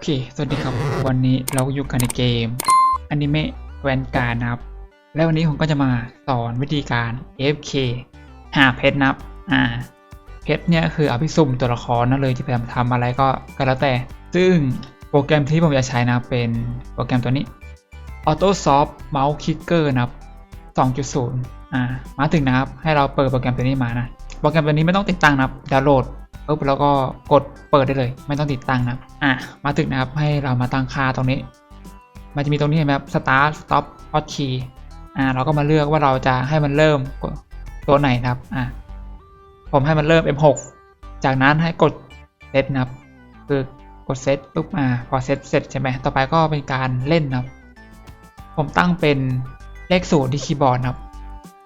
เค สวัสดีครับ วันนี้เราอยู่กันในเกมอนิเมะแวนการดนะครับ และวันนี้ผมก็จะมาสอนวิธีการ FK หาเพชรนะครับ อ่า เพชรเนี่ยคือเอาไปสุ่มตัวละครนั่นเลยจะไปทำอะไรก็ก็แล้วแต่ ซึ่งโปรแกรมที่ผมจะใช้นับเป็นโปรแกรมตัวนี้ AutoSoft Mouse Kicker นะครับ 2.0 อ่า มาถึงนะครับ ให้เราเปิดโปรแกรมตัวนี้มานะ โปรแกรมตัวนี้ไม่ต้องติดตั้งนะครับดาวน์โหลด ปุ๊บแล้วก็กดเปิดได้เลย ไม่ต้องติดตั้งนะอะมาถึงนะครับให้เรามาตั้งค่าตรงนี้ มันจะมีตรงนี้เห็นไหมครับ start stop hot key อ่าเราก็มาเลือกว่าเราจะให้มันเริ่มตัวไหนนะครับอะผมให้มันเริ่ม M6 จากนั้นให้กดเซตนะครับ คือกดเซตปุ๊บอ่าพอเซตเสร็จใช่ไหมต่อไปก็เป็นการเล่นนะครับ ผมตั้งเป็นเลขศูนย์ที่คีย์บอร์ดนะครับ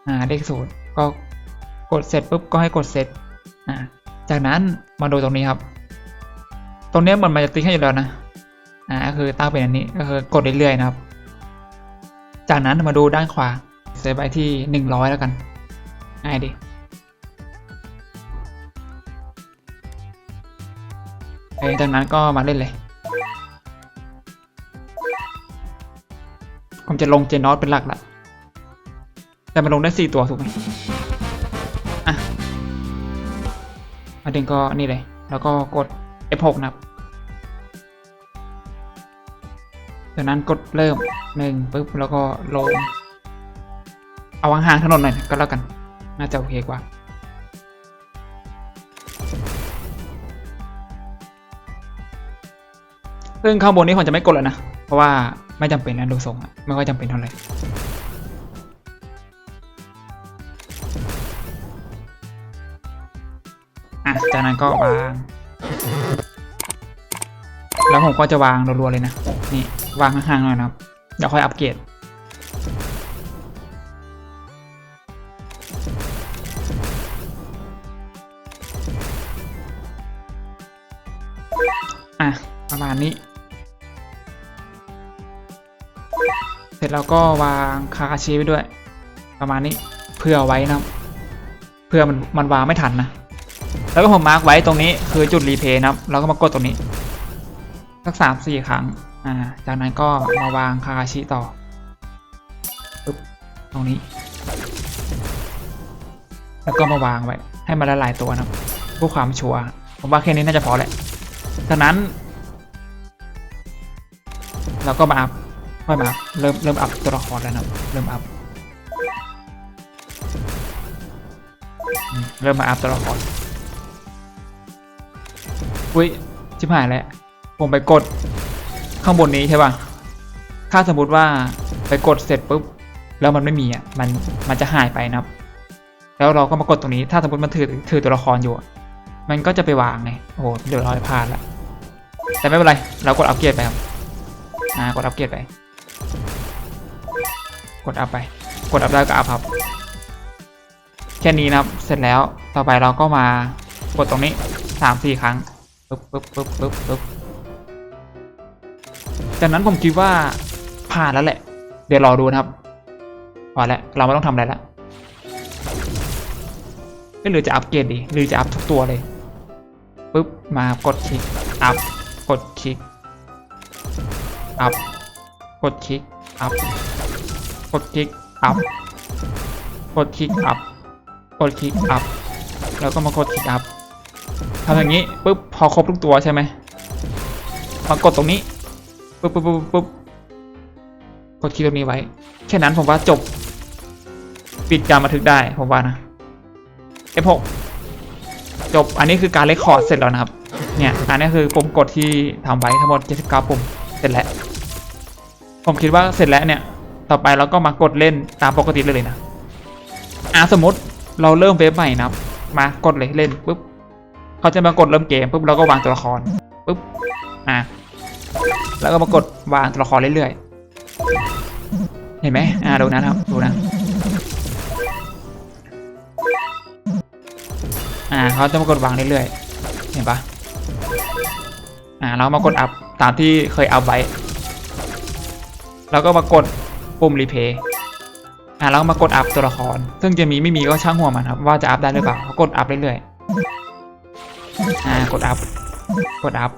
อ่าเลขศูนย์ก็กดเสร็จปุ๊บก็ให้กดเซตอ่า จากนั้นมาดูตรงนี้ครับ ตรงนี้เหมือนมันจะติ๊กให้อยู่แล้วนะ อ่าก็คือตั้งเป็นอันนี้ก็คือกดเรื่อยๆนะครับ จากนั้นมาดูด้านขวาเซฟไปที่หนึ่งร้อยแล้วกันง่ายดีหลังจากนั้นก็มาเล่นเลย ผมจะลงเจนอสเป็นหลักละ แต่มันลงได้สี่ตัวถูกไหม มาถึงก็นี่เลย แล้วก็กด F6 นะครับจากนั้นกดเริ่มหนึ่งปุ๊บแล้วก็ลง เอาห่างถนนหน่อยก็แล้วกัน น่าจะโอเคกว่า ซึ่งข้างบนนี้ผมจะไม่กดแล้วนะ เพราะว่าไม่จำเป็นนะดูทรงไม่ค่อยจำเป็นเท่าไหร่ จากนั้นก็วาง แล้วผมก็จะวางรัวๆเลยนะ นี่ วางห่างๆหน่อยนะครับ เดี๋ยวค่อยอัปเกรดอะ ประมาณนี้ เสร็จแล้วก็วางคาคาชิไว้ด้วย ประมาณนี้เพื่อไว้นะ เพื่อมันมันวางไม่ทันนะ แล้วก็ผมมาร์กไว้ตรงนี้คือจุดรีเพย์นะครับแล้วก็มากดตรงนี้สักสามสี่ครั้งอ่าจากนั้นก็มาวางคาคาชิต่อปึ๊บตรงนี้ แล้วก็มาวางไว้ ให้มันละลายตัวนะครับเพื่อความชัวร์ผมว่าแค่นี้น่าจะพอแหละจากนั้น เราก็มาอัพค่อยมาอัพเริ่มเริ่มอัพตัวละครแล้วนะครับเริ่มอัพเริ่มมาอัพตัวละคร อุ้ยชิบหายแล้ว ผมไปกดข้างบนนี้ใช่ป่ะ ถ้าสมมติว่าไปกดเสร็จปุ๊บ แล้วมันไม่มีอะ มัน มันจะหายไปนะครับ แล้วเราก็มากดตรงนี้ ถ้าสมมติมันถือ ถือตัวละครอยู่ มันก็จะไปวางไง โอ้โห เดี๋ยวเราไปพลาดละ แต่ไม่เป็นไร เรากดอัปเกรดไปครับ อ่า กดอัปเกรดไป กดอัพไป กดอัพได้ก็อัพครับ แค่นี้นะครับ เสร็จแล้ว ต่อไปเราก็มากดตรงนี้สามสี่ครั้ง ปึ๊บปึ๊บปึ๊บปึ๊บปึ๊บจากนั้นผมคิดว่าผ่านแล้วแหละ เดี๋ยวรอดูนะครับพอแล้วเราไม่ต้องทำอะไรแล้วหรือจะอัปเกรดดีหรือจะอัพทุกตัวเลยปึ๊บมากดคลิกอัพกดคลิกอัพกดคลิกอัพกดคลิกอัพกดคลิกอัพกดคลิกอัพแล้วก็มากดคลิกอัพำอย่างนี้ปุ๊บพอครบทุกตัวใช่ไหมมากดตรงนี้ปุ๊บปุ๊บปุ๊บปุ๊บกดคลิกตรงนี้ไว้ แค่นั้นผมว่าจบ ปิดการบันทึกได้ผมว่านะ F6 จบอันนี้คือการเลคคอร์ดเสร็จแล้วนะครับ เนี่ยอันนี้คือปุ่มกดที่ทำไว้ทั้งหมด 79 ปุ่มเสร็จแล้ว ผมคิดว่าเสร็จแล้วเนี่ย ต่อไปเราก็มากดเล่นตามปกติเลยนะอะสมมติเราเริ่มเว็บใหม่นะครับมากดเลยเล่นปุ๊บ เขาจะมากดเริ่มเกมปุ๊บเราก็วางตัวละครปุ๊บอะแล้วก็มากดวางตัวละครเรื่อยๆเห็นไหมอ่าดูนะครับดูนะอ่าเขาจะมากดวางเรื่อยๆเห็นปะอ่าเรามากดอัพตามที่เคยอัพไว้แล้วก็มากดปุ่มรีเพย์อ่าแล้วมากดอัพตัวละคร ซึ่งจะมีไม่มีก็ช่างหัวมันครับว่าจะอัพได้หรือเปล่าเขากดอัพเรื่อยๆ อ่ากดอัพ กดอัพ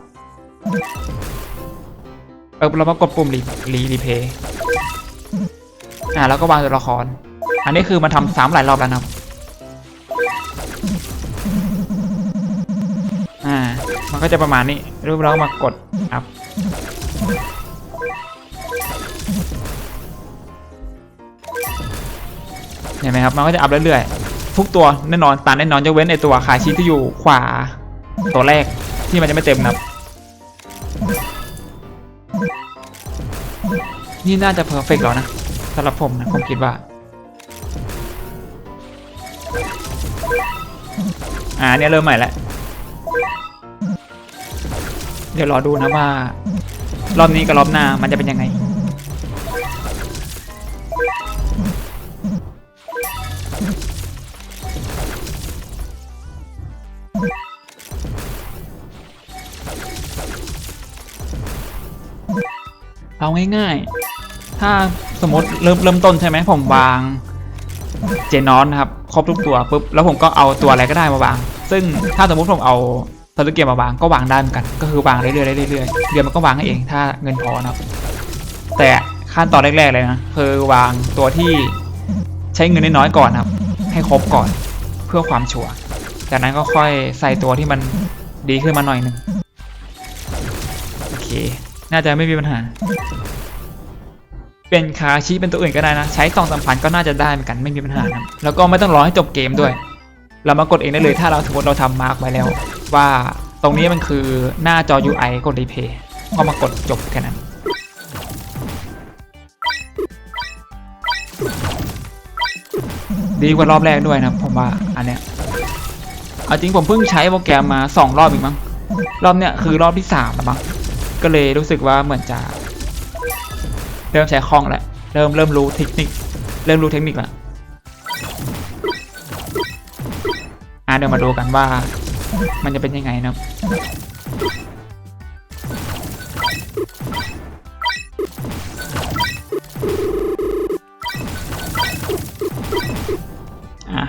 เออเรามากดปุ่มรีรีรีเพย์อ่าแล้วก็วางตัวละคร อันนี้คือมันทำซ้ำหลายรอบแล้วนะครับ อ่า มันก็จะประมาณนี้รูปแล้วก็มากดอัพเห็นไหมครับ มันก็จะอัพเรื่อยๆ ทุกตัวแน่นอนตันแน่นอนยกเว้นไอตัวขาชีที่อยู่ขวา ตัวแรกที่มันจะไม่เต็มนะครับนี่น่าจะเพอร์เฟกต์แล้วนะสำหรับผมนะ ผมคิดว่า อ่าเนี่ยเริ่มใหม่แล้วเดี๋ยวรอดูนะว่า รอบนี้กับรอบหน้ามันจะเป็นยังไง เอาง่ายๆ ถ้าสมมติเริ่มเริ่มต้นใช่ไหมผมวางเจนอนนะครับครบทุกตัวปุ๊บแล้วผมก็เอาตัวอะไรก็ได้มาวาง ซึ่งถ้าสมมติผมเอาสตุเกียมมาวางก็วางได้เหมือนกัน ก็คือวางเรื่อยๆเรื่อยๆเดี๋ยวมันก็วางให้เองถ้าเงินพอนะครับ แต่ขั้นตอนแรกๆเลยนะคือวางตัวที่ใช้เงินน้อยๆก่อนครับ ให้ครบก่อนเพื่อความชัวร์จากนั้นก็ค่อยใส่ตัวที่มันดีขึ้นมาหน่อยหนึ่งโอเค น่าจะไม่มีปัญหา เป็นคาชิเป็นตัวอื่นก็ได้นะ ใช้สองสามพันก็น่าจะได้เหมือนกันไม่มีปัญหานะแล้วก็ไม่ต้องรอให้จบเกมด้วย เรามากดเองได้เลยถ้าเราสมมติเราทำมาร์กไว้แล้ว ว่าตรงนี้มันคือหน้าจอ UI กดรีเพย์ก็มากดจบแค่นั้นดีกว่ารอบแรกด้วยนะผมว่าอันเนี้ยเอาจริงผมเพิ่งใช้โปรแกรมมาสองรอบเองมั้งรอบเนี้ยคือรอบที่สามแล้วมั้ง ก็เลยรู้สึกว่าเหมือนจะเริ่มใช้คล่องแล้วเริ่มเริ่มรู้เทคนิค เริ่มรู้เทคนิคแล้วอะเดี๋ยวมาดูกันว่า มันจะเป็นยังไงนะครับอะ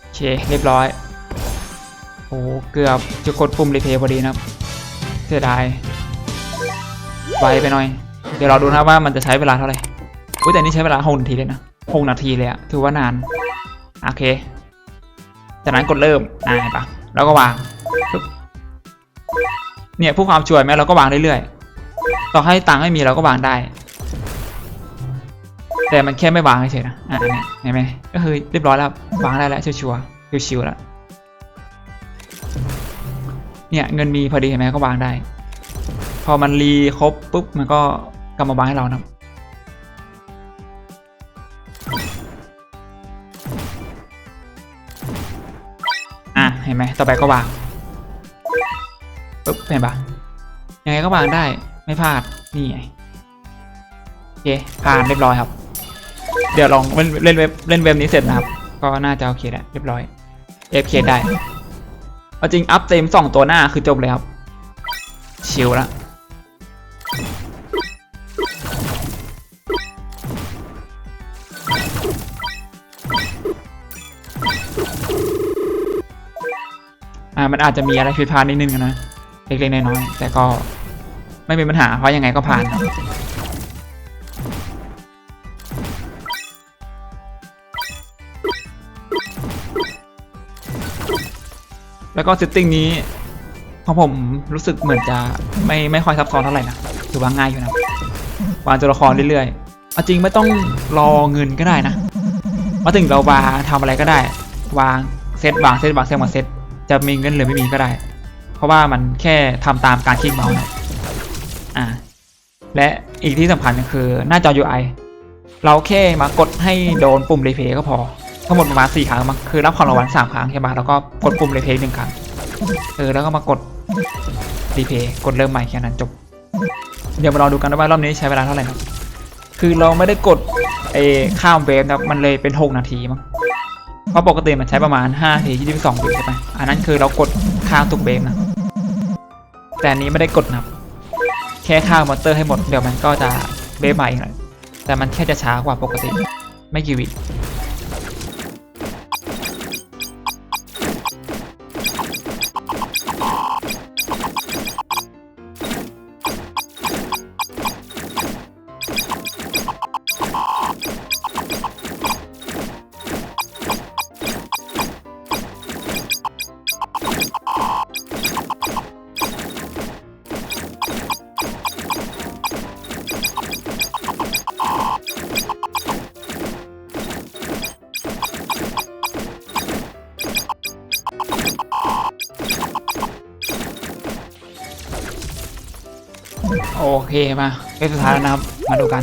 โอเค เรียบร้อย โอ้เกือบจะกดปุ่มรีเพย์พอดีนะครับเสียดายไวไปหน่อย เดี๋ยวเราดูนะว่ามันจะใช้เวลาเท่าไหร่อุ้ยแต่นี่ใช้เวลาหกนาทีเลยนะหกนาทีเลยอะถือว่านาน โอเค จากนั้นกดเริ่มอ่าเห็นปะแล้วก็วางเนี่ยผู้ความช่วยไหมเราก็วางเรื่อยๆ ต่อให้ตังค์ไม่มีเราก็วางได้ แต่มันแค่ไม่วางเฉยๆนะ อ่าเนี่ยเห็นไหมก็คือเรียบร้อยแล้ววางได้แล้วชัวร์ๆชิวๆแล้ว เนี่ยเงินมีพอดีเห็นไหมก็วางได้ พอมันรีครบปุ๊บมันก็กลับมาวางให้เรานะอะเห็นไหมต่อไปก็วางปุ๊บเห็นปะยังไงก็วางได้ไม่พลาดนี่ไงโอเคผ่านเรียบร้อยครับ เดี๋ยวลองเล่นเล่นเว็บเล่นเว็บนี้เสร็จนะครับ ก็น่าจะโอเคแล้วเรียบร้อย FK ได้ เอาจริงอัพเต็มสองตัวหน้าคือจบเลยครับ ชิลละอ่ามันอาจจะมีอะไรผิดพลาดนิดนึงนะ เล็กๆน้อยๆแต่ก็ไม่มีปัญหาเพราะยังไงก็ผ่าน แล้วก็เซตติ้งนี้ของผมรู้สึกเหมือนจะไม่ไม่ค่อยซับซ้อนเท่าไหร่นะถือว่าง่ายอยู่นะวางตัวละครเรื่อยๆเอาจริงไม่ต้องรอเงินก็ได้นะ มาถึงเราวางทำอะไรก็ได้ วางเซตวางเซตวางเซตวางเซตจะมีเงินหรือไม่มีก็ได้ เพราะว่ามันแค่ทำตามการคลิกเมาส์นะอ่าและอีกที่สำคัญก็คือหน้าจอ UI เราแค่มากดให้โดนปุ่มรีเพย์ก็พอ ทั้งหมดประมาณสี่ครั้งมั้งคือรับของรางวัลสามครั้งใช่ไหมแล้วก็กดปุ่มรีเพย์หนึ่งครั้งเออแล้วก็มากดรีเพย์กดเริ่มใหม่แค่นั้นจบ เดี๋ยวมาลองดูกันว่ารอบนี้ใช้เวลาเท่าไหร่ครับคือเราไม่ได้กดไอ้ข้ามเวฟนะมันเลยเป็นหกนาทีมั้งเพราะปกติมันใช้ประมาณ5นาที22วิใช่ไหมอันนั้นคือเรากดข้ามทุกเวฟนะแต่อันนี้ไม่ได้กดนะแค่ข้ามมอเตอร์ให้หมดเดี๋ยวมันก็จะเวฟใหม่อีกหน่อยแต่มันแค่จะช้ากว่าปกติ ไม่กี่วิ โอเคมาเวฟสุดท้ายแล้วนะครับ มาดูกัน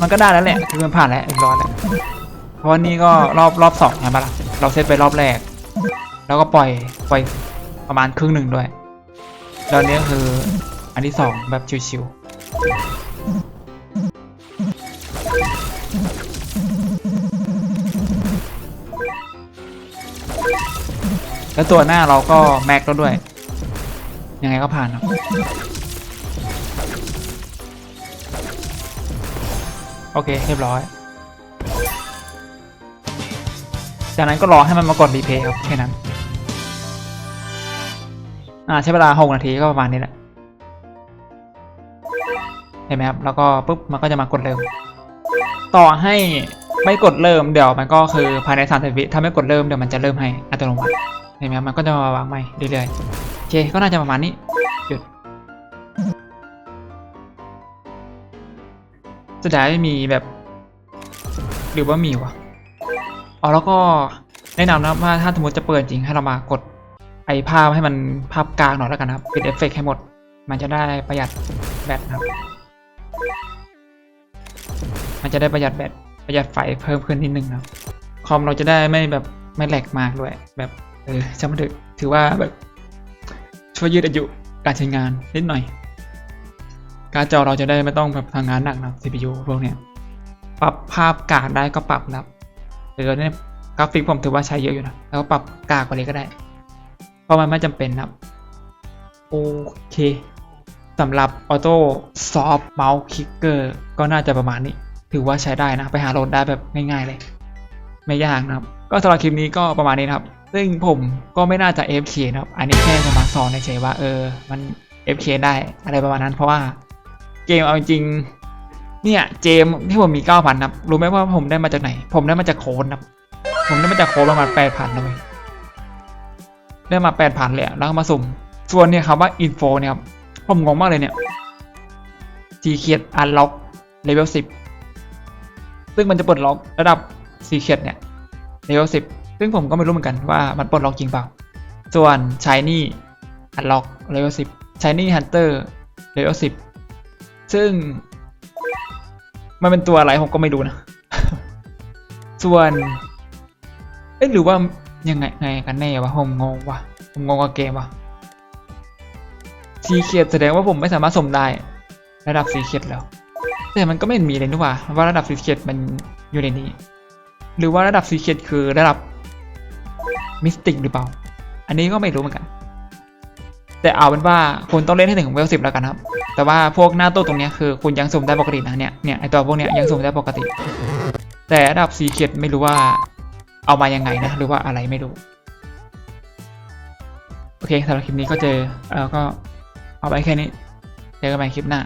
มันก็ได้แล้วแหละคือมันผ่านแล้วเรียบร้อยแล้วเพราะนี่ก็รอบรอบสองใช่ปะล่ะเราเซตไปรอบแรก แล้วก็ปล่อยปล่อยประมาณครึ่งหนึ่งด้วยแล้วอันนี้คืออันที่สองแบบชิวๆแล้วตัวหน้าเราก็แม็กแล้วด้วย ยังไงก็ผ่านครับ โอเค เรียบร้อย จากนั้นก็รอให้มันมากดรีเพย์ครับแค่นั้น อ่าใช้เวลาหกนาทีก็ประมาณนี้แหละ เห็นไหมครับ แล้วก็ปุ๊บมันก็จะมากดเริ่ม ต่อให้ไม่กดเริ่มเดี๋ยวมันก็คือภายใน30วิถ้าไม่กดเริ่มเดี๋ยวมันจะเริ่มให้อัตโนมัติ เห็นไหมครับมันก็จะมาวางใหม่เรื่อยๆโอเคก็น่าจะประมาณนี้หยุด สุดท้ายมีแบบ หรือว่ามีวะอ๋อแล้วก็แนะนำนะว่าถ้าสมมติจะเปิดจริงให้เรามากดไอภาพให้มันภาพกลางหน่อยแล้วกันนะครับปิดเอฟเฟกต์ให้หมด มันจะได้ประหยัดแบตนะครับ มันจะได้ประหยัดแบตประหยัดไฟเพิ่มขึ้นนิดนึงนะครับคอมเราจะได้ไม่แบบไม่แหลกมากด้วย แบบเออช่างมันถือว่าแบบช่วยยืดอายุการใช้งานนิดหน่อย การดจอเราจะได้ไม่ต้องแบบทำงานหนักนะ CPU พวกเนี้ยปรับภาพกากได้ก็ปรับนะครับหรือเนี่ยกราฟิกผมถือว่าใช้เยอะอยู่นะแล้วปรับกากกว่านี้ก็ได้ เพราะมันไม่จำเป็นนะโอเคสำหรับ Auto Soft Mouse Clicker ก็น่าจะประมาณนี้ ถือว่าใช้ได้นะ ไปหาโหลดได้แบบง่ายๆเลย ไม่ยากนะครับ ก็สำหรับคลิปนี้ก็ประมาณนี้นะครับ ซึ่งผมก็ไม่น่าจะ FK นะครับ อันนี้แค่จะมาสอนเฉยๆว่าเออ มัน FK ได้อะไรประมาณนั้นเพราะว่า เกมเอาจริงเนี่ยเจมที่ผมมี 9,000นะครับ รู้ไหมว่าผมได้มาจากไหน ผมได้มาจากโค้ดนะครับ ผมได้มาจากโค้ดประมาณ 8,000นะเว้ยได้มา 8,000เลยอะแล้วมาสุ่ม ส่วนเนี่ยครับว่า info เนี่ยครับ ผมงงมากเลยเนี่ย G เขียด unlock level 10 ซึ่งมันจะปลดล็อกระดับ C เขียดเนี่ย level 10 ซึ่งผมก็ไม่รู้เหมือนกันว่ามันปลดล็อกจริงเปล่า ส่วน shiny unlock level 10 shiny hunter level 10 ซึ่ง มันเป็นตัวอะไรผมก็ไม่รู้นะ ส่วน เอ๊ะหรือว่ายังไงไงกันแน่วะผมงงวะผมงงกับเกมวะสีเขียดแสดงว่าผมไม่สามารถส่งได้ ระดับสีเขียดแล้ว แต่มันก็ไม่เห็นมีเลยนี่ว่าว่าระดับสีเขียดมันอยู่ในนี้ หรือว่าระดับสีเขียดคือระดับมิสติกหรือเปล่า อันนี้ก็ไม่รู้เหมือนกัน แต่เอาเป็นว่าคุณต้องเล่นให้ถึงเวลสิบแล้วกันครับ แต่ว่าพวกหน้าตู้ตรงนี้คือคุณยังสุ่มได้ปกตินะเนี่ยเนี่ยไอตัวพวกเนี้ยยังสุ่มได้ปกติ แต่ระดับสีเขียดไม่รู้ว่าเอามายังไงนะ หรือว่าอะไรไม่รู้ โอเคสำหรับคลิปนี้ก็เจอเออก็เอาไปแค่นี้ เจอกันใหม่คลิปหน้า